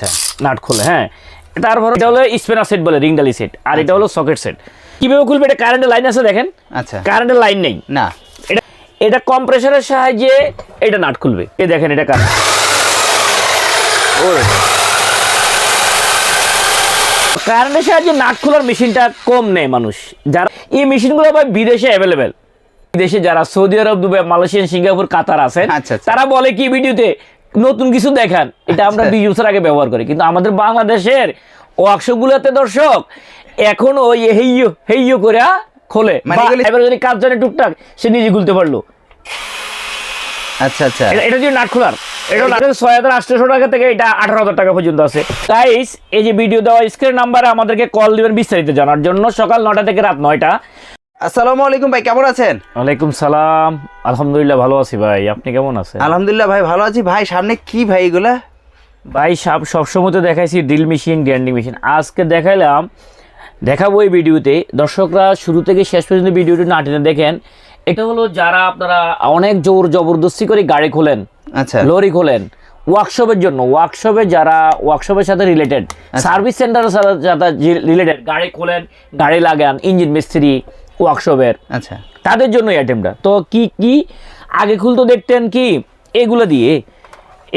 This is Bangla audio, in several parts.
আচ্ছা নাট খোলে হ্যাঁ। তারপর এটা হলো স্পেনার সেট বলে রিংডালি সেট। আর এটা হলো সকেট সেট। কীভাবে খুলবে এটা কারেন্টের লাইন আছে দেখেন? আচ্ছা। কারেন্টের লাইন নেই। না। এটা এটা কম্প্রেসারের সাহায্যে এটা নাট খুলবে। এই দেখেন এটা কারেন্ট কারেন্টের সাহায্যে নাট খোলার মেশিনটা কম নেয় মানুষ। যারা এই মেশিনগুলো ভাই বিদেশে অ্যাভেলেবেল বিদেশে যারা Saudi Arab Dubai Malaysia Singapore Qatar আছেন আচ্ছা, আচ্ছা। তারা বলে কি ভিডিওতে নতুন কিছু দেখান। এটা আমরা আচ্ছা। বিশ বছর আগে ব্যবহার করি। কিন্তু আমাদের বাংলাদেশের ওয়ার্কশপগুলোতে দর্শক এখন ওই হেইয়ো হেইয়ো করে খোলে। মানে এবার যদি কাজ জানে টুকটাক সে নিজে খুলতে পারল। আচ্ছা আচ্ছা। এটা- এটা যদি নাট খোলার। এটা ছয় হাজার আটশোশো টাকা থেকে এটা আঠারো হাজার টাকা পর্যন্ত আছে। গাইস এই যে ভিডিও দেওয়া স্ক্রিন নাম্বারে আমাদেরকে কল দিবেন বিস্তারিত জানার জন্য। সকাল নটা থেকে রাত নয়টা। আসসালামু আলাইকুম ভাই কেমন আছেন? ওয়ালাইকুম সালাম। আলহামদুলিল্লাহ ভালো আছি ভাই। আপনি কেমন আছেন? আলহামদুলিল্লাহ ভাই ভালো আছি। ভাই সামনে কি ভাই এগুলা? ভাই সব সবসময় তো দেখাইছি ড্রিল মেশিন গ্র্যান্ডিং মেশিন আজকে দেখাইলাম দেখাবো এই ভিডিওতে। দর্শকরা শুরু থেকে শেষ পর্যন্ত ভিডিওটি না টেনে দেখেন। এটা হলো যারা আপনারা অনেক জোর জবরদস্তি করে গাড়ি খোলেন আচ্ছা। লরি খোলেন ওয়ার্কশপের জন্য। ওয়ার্কশপে যারা ওয়ার্কশপের সাথে রিলেটেড সার্ভিস সেন্টারের সাথে রিলেটেড গাড়ি খোলেন গাড়ি লাগান ইঞ্জিন মিস্ত্রি ওয়ার্কশপের আচ্ছা। তাদের জন্য এই আইটেমটা তো কি কি? আগে খুলতো দেখতেন কি? এগুলো দিয়ে।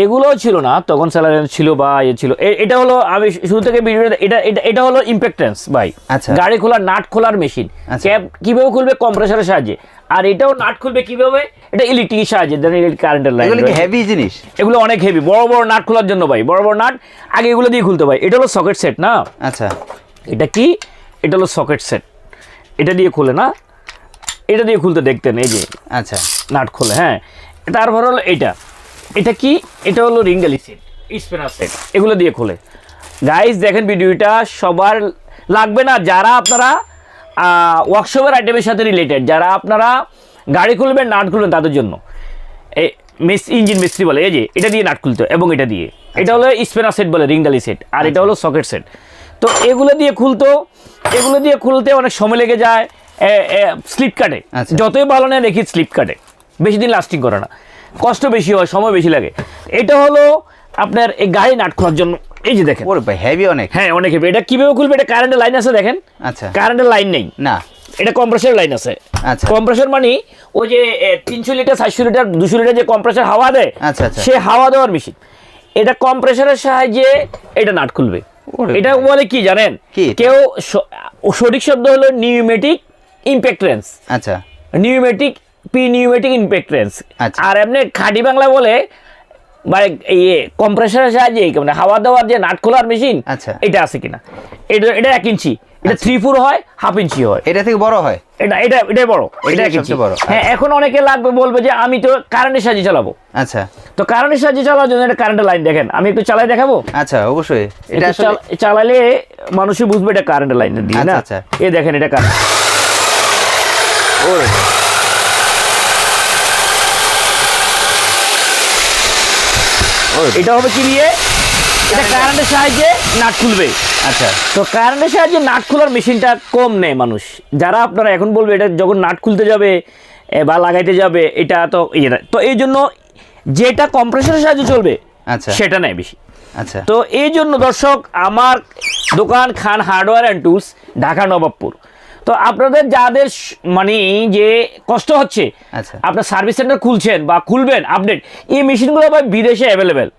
এগুলোও ছিল না তখন স্যালারি ছিল বা ইয়ে ছিল। এটা হলো আমি শুরু থেকে ভিডিও এটা এটা এটা হলো ইম্প্যাক্টেন্স ভাই। আচ্ছা। গাড়ি খোলার নাট খোলার মেশিন আচ্ছা। ক্যাব কীভাবে খুলবে? কম্প্রেসারের সাহায্যে। আর এটাও নাট খুলবে কীভাবে? এটা ইলেকট্রিকের সাহায্যে কারেন্টের লাইন এগুলো কি হেভি জিনিস? এগুলো অনেক হেভি বড় বড় নাট খোলার জন্য ভাই। বড় বড় নাট আগে এগুলো দিয়ে খুলতে ভাই। এটা হলো সকেট সেট না? আচ্ছা। এটা কি? এটা হলো সকেট সেট এটা দিয়ে খুলে না এটা দিয়ে খুলতে দেখতেন এই যে আচ্ছা। নাট খোলে হ্যাঁ। তারপর হলো এটা এটা কি? এটা হলো রিঙ্গালি সেট স্পেনার সেট এগুলো দিয়ে খোলে। গাইস দেখেন ভিডিওটা সবার লাগবে না যারা আপনারা ওয়ার্কশপের আইটেমের সাথে রিলেটেড যারা আপনারা গাড়ি খুলবেন নাট খুলবেন তাদের জন্য। এই মিস ইঞ্জিন মিস্ত্রি বলে এই যে এটা দিয়ে নাট খুলতে এবং এটা দিয়ে। এটা হলো স্পেনার সেট বলে রিংডালি সেট আর এটা হলো সকেট সেট। তো এগুলো দিয়ে খুলতো এগুলো দিয়ে খুলতে অনেক সময় লেগে যায়। স্লিপ কাটে আচ্ছা। যতই ভালো নেয় দেখি স্লিপ কাটে বেশি দিন লাস্টিং করে না। কষ্ট বেশি হয় সময় বেশি লাগে। এটা হলো আপনার এই গাড়ি নাট খোলার জন্য। এই যে দেখেন। হেভি অনেক। হ্যাঁ অনেক হেভি এটা কীভাবে খুলবে? এটা কারেন্টের লাইন আছে দেখেন। আচ্ছা। কারেন্টের লাইন নেই। না। এটা কম্প্রেসর লাইন আছে। আচ্ছা। কম্প্রেসর মানে ওই যে তিনশো লিটার চারশো লিটার দুশো লিটার যে কম্প্রেসর হাওয়া দেয় আচ্ছা, আচ্ছা। সে হাওয়া দেওয়ার মেশিন এটা কম্প্রেসরের সাহায্যে এটা নাট খুলবে। এটা বলে কি জানেন? কি? কেউ সঠিক শব্দ হলো নিউমেটিক ইম্প্যাক্টেন্স আচ্ছা। নিউমেটিক পি নিউমেটিক ইম্প্যাক্টেন্স আচ্ছা। আর এমনি খাঁটি বাংলা বলে মানে ইয়ে কম্প্রেসারের সাহায্যে মানে হাওয়া দাওয়ার যে নাট খোলার মেশিন আচ্ছা। এটা আছে কিনা? এটা এটা এক ইঞ্চি। এটা থ্রি ফোর হয় হাফ ইঞ্চি হয়। এটা থেকে বড় হয়? এটা এটা এটাই বড় এটা সবচেয়ে বড়। হ্যাঁ এখন অনেকে লাগবে বলবে যে আমি তো কারেন্টের সাহায্যে চালাবো। আচ্ছা। তো কারেন্টের সাহায্যে চালানোর জন্য এটা কারেন্টের লাইন দেখেন আমি একটু চালাই দেখাবো? আচ্ছা অবশ্যই। এটা আসলে চালালে মানুষই বুঝবে এটা কারেন্টের লাইন দিয়ে আচ্ছা, না? আচ্ছা। এই দেখেন এটা কারেন্ট ওরে। ওরে এটা হবে কি দিয়ে? এটা কারেন্টের সাহায্যে নাট খুলবে। আচ্ছা। তো কারেন্টের সাহায্যে নাট খোলার মেশিনটা কম নেয় মানুষ। যারা আপনারা এখন বলবে এটা যখন নাট খুলতে যাবে বা লাগাইতে যাবে এটা তো ইয়ে। তো এই জন্য যেটা কম্প্রেসরের সাহায্যে চলবে আচ্ছা। সেটা নেয় বেশি। আচ্ছা। তো এই জন্য দর্শক আমার দোকান Khan hardware and tools Dhaka Nawabpur. তো আপনাদের যাদের মানে যে কষ্ট হচ্ছে আচ্ছা। আপনার সার্ভিস সেন্টার খুলছেন বা খুলবেন আপডেট এই মেশিনগুলো ভাই বিদেশে অ্যাভেলেবেল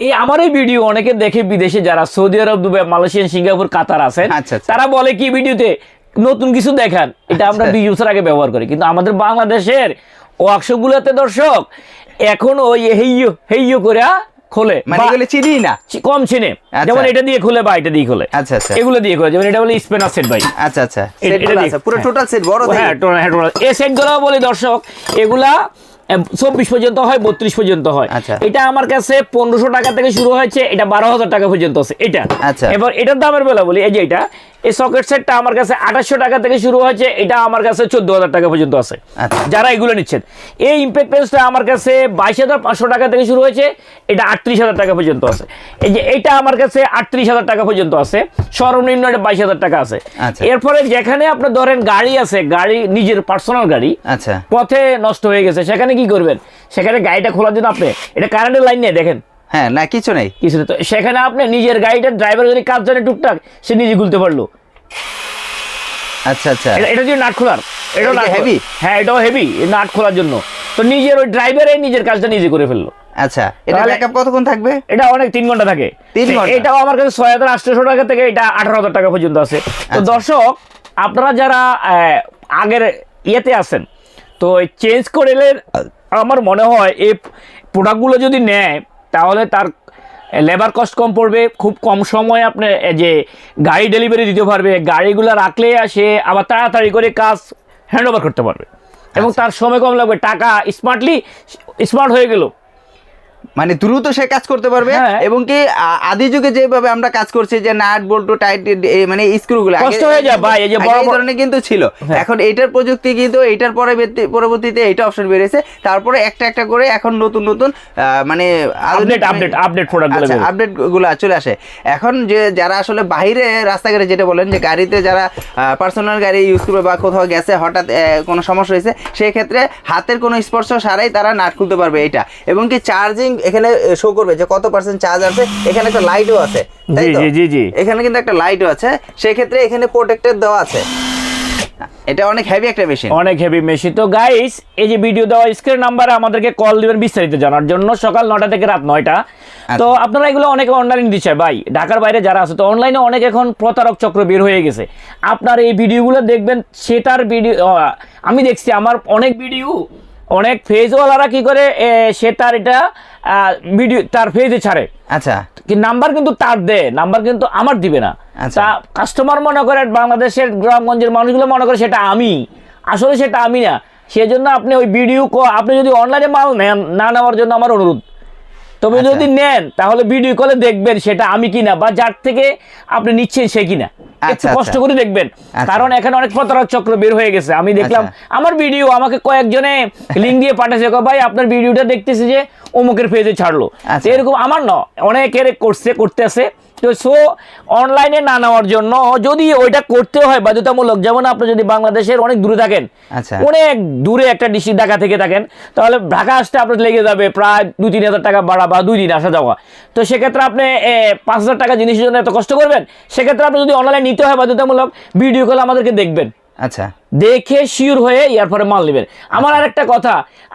এই আমার এই ভিডিও অনেকে দেখে বিদেশে যারা Saudi Arab Dubai Malaysia Singapore Qatar আছেন আচ্ছা, আচ্ছা। তারা বলে কি ভিডিওতে নতুন কিছু দেখান এটা আমরা আচ্ছা। বিশ বছর আগে ব্যবহার করি কিন্তু আমাদের বাংলাদেশের ওয়ার্কশপগুলোতে দর্শক এখন ওই হেইয়ো হেইয়ো করে খোলে মানে এগুলো চিনি না কম চিনে আচ্ছা। যেমন এটা দিয়ে খুলে বা এটা দিয়ে খুলে আচ্ছা, আচ্ছা। এগুলো দিয়ে খুলে যেমন এটা বলে স্পেনার সেট ভাই আচ্ছা আচ্ছা পুরো হ্যাঁ। টোটাল সেট বড় হ্যাঁ টোটাল- হ্যাঁ, টোটাল। এই সেটগুলো বলি দর্শক এগুলা চব্বিশ পর্যন্ত হয় বত্রিশ পর্যন্ত হয় আচ্ছা। এটা আমার কাছে পনেরোশো টাকা থেকে শুরু হয়েছে এটা বারো হাজার টাকা পর্যন্ত আছে এটা আচ্ছা। এবার এটার দামের বেলা বলি এই যে এটা এই সকেট সেটটা আমার কাছে আঠাশশো টাকা থেকে শুরু হয়েছে এটা আমার কাছে চোদ্দ হাজার টাকা পর্যন্ত আছে। আচ্ছা। যারা এগুলো নিচ্ছেন এই ইম্প্যাক্টেন্সটা আমার কাছে বাইশ হাজার পাঁচশো টাকা থেকে শুরু হয়েছে এটা আটত্রিশ হাজার টাকা পর্যন্ত আছে। এই যে এটা আমার কাছে আটত্রিশ হাজার টাকা পর্যন্ত আছে সর্বনিম্ন এটা বাইশ হাজার টাকা আছে। আচ্ছা। এরপরে যেখানে আপনার ধরেন গাড়ি আছে গাড়ি নিজের পার্সোনাল গাড়ি আচ্ছা। পথে নষ্ট হয়ে গেছে সেখানে কি করবেন? সেখানে গাড়িটা খোলার জন্য আপনি এটা কারেন্টের লাইন নিয়ে দেখেন। হ্যাঁ না কিছু নেই। কিছু নেই। তো। সেখানে আপনি নিজের গাড়িটার ড্রাইভার যদি কাজ জানে টুকটাক সে নিজে খুলতে পারল। আচ্ছা আচ্ছা। এটা যদি নাট খোলার। এটাও heavy? হ্যাঁ এটাও হেভি নাট খোলার জন্য। তো নিজের ওই ড্রাইভারে নিজের কাজটা নিজে করে ফেলল। আচ্ছা এটা ব্যাকআপ কতক্ষণ থাকবে? এটা অনেক তিন ঘণ্টা থাকে। তিন ঘণ্টা? এটাও আমার কাছে ছয় হাজার আটশোশো টাকা থেকে এটা আঠারো হাজার টাকা পর্যন্ত আছে। তো আচ্ছা। দর্শক আপনারা যারা আগের ইয়েতে আছেন তো চেঞ্জ করলে আমার মনে হয় এই প্রোডাক্টগুলো যদি নেয় তাহলে তার লেবার কস্ট কম পড়বে খুব কম সময়ে আপনি যে গাড়ি ডেলিভারি দিতে পারবে গাড়িগুলো রাখলে সে আবার তাড়াতাড়ি করে কাজ হ্যান্ড ওভার করতে পারবে এবং আচ্ছা। তার সময় কম লাগবে টাকা স্মার্টলি স্মার্ট হয়ে গেল মানে দ্রুত সে কাজ করতে পারবে হ্যাঁ। এবং কি আদি যুগে যেভাবে আমরা কাজ করছি যে নাট বল্টু টাইট মানে স্ক্রু গুলো কষ্ট হয়ে যায় ভাই, এই যে বড় ধরনের কিন্তু ছিল হ্যাঁ। এখন এইটার প্রযুক্তি কিন্তু এইটার পরবর্তী পরবর্তীতে এটা অপশন বেরিয়েছে তারপরে একটা একটা করে এখন নতুন নতুন মানে গুলো বেরোয়। আপডেটগুলো চলে আসে এখন যে যারা আসলে বাইরে রাস্তাঘাটে যেটা বলেন যে গাড়িতে যারা পার্সোনাল গাড়ি ইউজ করবে বা কোথাও গেছে হঠাৎ কোনো সমস্যা হয়েছে সেই ক্ষেত্রে হাতের কোনো স্পর্শ সারাই তারা নাট খুলতে পারবে এটা এবং কি চার্জিং এখানে শো করবে যে কত পার্সেন্ট চার্জ আছে এখানে একটা লাইটও আছে তাই জি, তো? জি, জি, জি। এখানে কিন্তু একটা লাইটও আছে সেই ক্ষেত্রে এখানে প্রোটেক্টেড দেওয়া আছে। এটা অনেক হেভি একটা মেশিন অনেক হেভি মেশিন তো গাইস এই যে ভিডিও দেওয়া স্ক্রিন নাম্বারে আমাদেরকে কল দিবেন বিস্তারিত জানার জন্য সকাল নটা থেকে রাত নয়টা। তো আপনারা এগুলো অনেকে অনলাইন দিচ্ছে ভাই। ঢাকার বাইরে যারা আছে তো অনলাইনে অনেক এখন প্রতারক চক্র বের হয়ে গেছে। আপনার এই ভিডিওগুলো দেখবেন সেটার ভিডিও আমি দেখছি আমার অনেক ভিডিও অনেক ফেজওয়ালারা কি করে সে তার এটা ভিডিও তার ফেজে ছাড়ে। আচ্ছা। কি নাম্বার কিন্তু তার দেয় নাম্বার কিন্তু আমার দিবে না। আচ্ছা। তা কাস্টমার মনে করে বাংলাদেশের গ্রামগঞ্জের মানুষগুলো মনে করে সেটা আমি। আসলে সেটা আমি না। সেজন্য আপনি ওই ভিডিও আপনি যদি অনলাইনে মাল নেন না নেওয়ার জন্য আমার অনুরোধ। তবে আচ্ছা। যদি নেন তাহলে ভিডিও কলে দেখবেন সেটা আমি কিনা বা যার থেকে আপনি নিচ্ছেন সে কিনা একটু আচ্ছা, কষ্ট আচ্ছা। করে দেখবেন আচ্ছা। কারণ এখানে অনেক প্রতারক চক্র বের হয়ে গেছে আমি দেখলাম আমার ভিডিও আমাকে কয়েকজনে লিঙ্ক দিয়ে পাঠাচ্ছে ভাই আপনার ভিডিওটা দেখতেছি যে অমুকের পেজে ছাড়লো আচ্ছা। এরকম আমার ন অনেকের করছে করতেছে তো সো অনলাইনে না নেওয়ার জন্য যদি ওইটা করতে হয় বাধ্যতামূলক যেমন আপনি যদি বাংলাদেশের অনেক দূরে থাকেন আচ্ছা। অনেক দূরে একটা ডিস্ট্রিক্ট ঢাকা থেকে থাকেন তাহলে ঢাকা আসতে আপনার লেগে যাবে প্রায় দু তিন হাজার টাকা ভাড়া বা দুই দিন আসা যাওয়া। তো সেক্ষেত্রে আপনি পাঁচ হাজার টাকা জিনিসের জন্য এত কষ্ট করবেন? সেক্ষেত্রে আপনি যদি অনলাইনে নিতে হয় বাধ্যতামূলক ভিডিও কল আমাদেরকে দেখবেন। আচ্ছা। দেখে শিওর হয়ে ইয়ার পরে মাল নেবেন। আমার আরেকটা কথা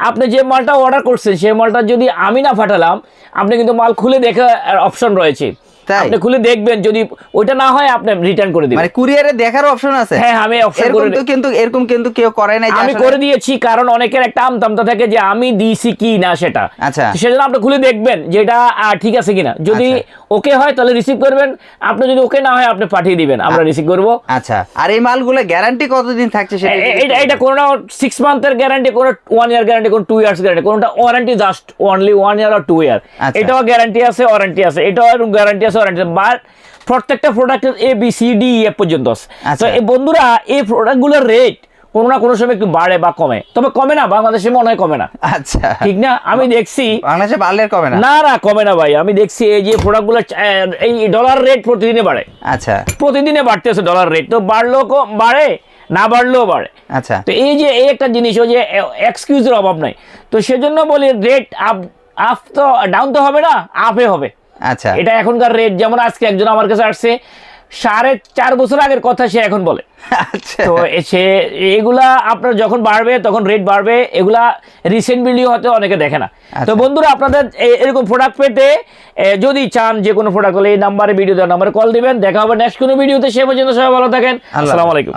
আপনি যে মালটা অর্ডার করছেন সেই মালটা যদি আমি না ফাটালাম আপনি কিন্তু মাল খুলে দেখে অপশন রয়েছে? আপনি খুলে দেখবেন যদি ওইটা না হয় আপনি রিটার্ন করে দিবেন। মানে কুরিয়ারে দেখার অপশন আছে? হ্যাঁ আমি অপশন করে তো কিন্তু এরকম কিন্তু কেউ করে নাই আমি করে দিয়েছি কারণ অনেকের একটা আমতামতা থাকে যে আমি দিয়েছি কি না সেটা। আচ্ছা। সেজন্য আপনি খুলে দেখবেন যে এটা ঠিক আছে কিনা। যদি আচ্ছা। ওকে হয় তাহলে রিসিভ করবেন। আপনি যদি ওকে না হয় আপনি পাঠিয়ে দিবেন আমরা রিসিভ করব। আচ্ছা। আর এই মালগুলো গ্যারান্টি কতদিন থাকছে সেটা এটা এটা কোনোটা সিক্স মান্থের গ্যারান্টি কোনো ওয়ান ইয়ার গ্যারান্টি কোনো টু ইয়ার্স গ্যারান্টি কোনোটা warranty just only one year আর টু ইয়ার। এটাও গ্যারান্টি আছে ওয়ারেন্টি আছে। এটাও গ্যারান্টি আছে ওয়ারেন্টি আছে বাট প্রত্যেকটা প্রোডাক্টের A B C D A পর্যন্ত আছে। আচ্ছা। তো এই বন্ধুরা এই প্রোডাক্টগুলোর রেট কোনো না কোনো সময় একটু বাড়ে বা কমে। তবে কমে না বাংলাদেশে মনে হয় কমে না। আচ্ছা। ঠিক না? আমি দেখছি বাংলাদেশে বাড়লে কবে না? না না কমে না ভাই। আমি দেখছি এই যে প্রোডাক্টগুলো এই ডলার রেট প্রতিদিনে বাড়ে। আচ্ছা। প্রতিদিনে বাড়তেছে ডলার রেট তো বাড়লেও বাড়ে না বাড়লেও বাড়ে। আচ্ছা। তো এই যে এই একটা জিনিস ও যে এক্সকিউজের অভাব নাই। তো সেজন্য বলি রেট আপ আপ তো ডাউন তো হবে না আপে হবে। আচ্ছা। এটা এখনকার রেট যেমন আজকে একজন আমার কাছে আসছে সাড়ে চার বছর আগের কথা সে এখন বলে। আচ্ছা। তো সে এগুলা আপনার যখন বাড়বে তখন রেট বাড়বে এগুলা রিসেন্ট ভিডিও হতে অনেকে দেখে না। তো আচ্ছা। বন্ধুরা আপনাদের এরকম প্রোডাক্ট পেতে যদি চান যে কোনো প্রোডাক্ট হলে এই নাম্বারে ভিডিও দেওয়ার নাম্বারে কল দিবেন। দেখা হবে নেক্সট কোনো ভিডিওতে সে পর্যন্ত সবাই ভালো থাকেন। আসসালামু আলাইকুম।